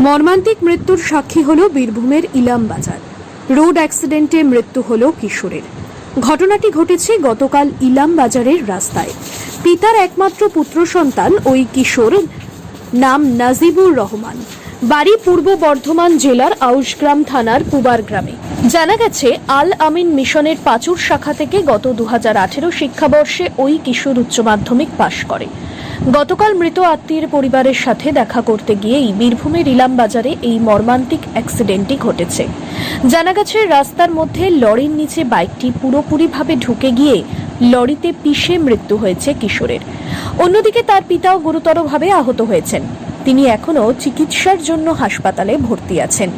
মর্মান্তিক মৃত্যুর সাক্ষী হল বীরভূমের ইলাম বাজার। রোড অ্যাক্সিডেন্টে মৃত্যু হল কিশোরের। ঘটনাটি ঘটেছে গতকাল ইলাম বাজারের রাস্তায়। পিতার একমাত্র পুত্র সন্তান ওই কিশোর, নাম নাজিবুর রহমান। বাড়ি পূর্ব বর্ধমান জেলার আউশগ্রাম থানার কুবার গ্রামে। জানা গেছে, আল আমিন মিশনের পাঁচুর শাখা থেকে গত দু হাজার শিক্ষাবর্ষে ওই কিশোর উচ্চ মাধ্যমিক পাশ করে। গতকাল মৃত আত্মীয়ের পরিবারের সাথে দেখা করতে গিয়েই বীরভূমের ইলাম বাজারে এই মর্মান্তিক অ্যাক্সিডেন্টটি ঘটেছে। জানা গেছে, রাস্তার মধ্যে লরির নিচে বাইকটি পুরোপুরিভাবে ঢুকে গিয়ে লরিতে পিষে মৃত্যু হয়েছে কিশোরের। অন্যদিকে তার পিতাও গুরুতরভাবে আহত হয়েছেন। তিনি এখনও চিকিৎসার জন্য হাসপাতালে ভর্তি আছেন।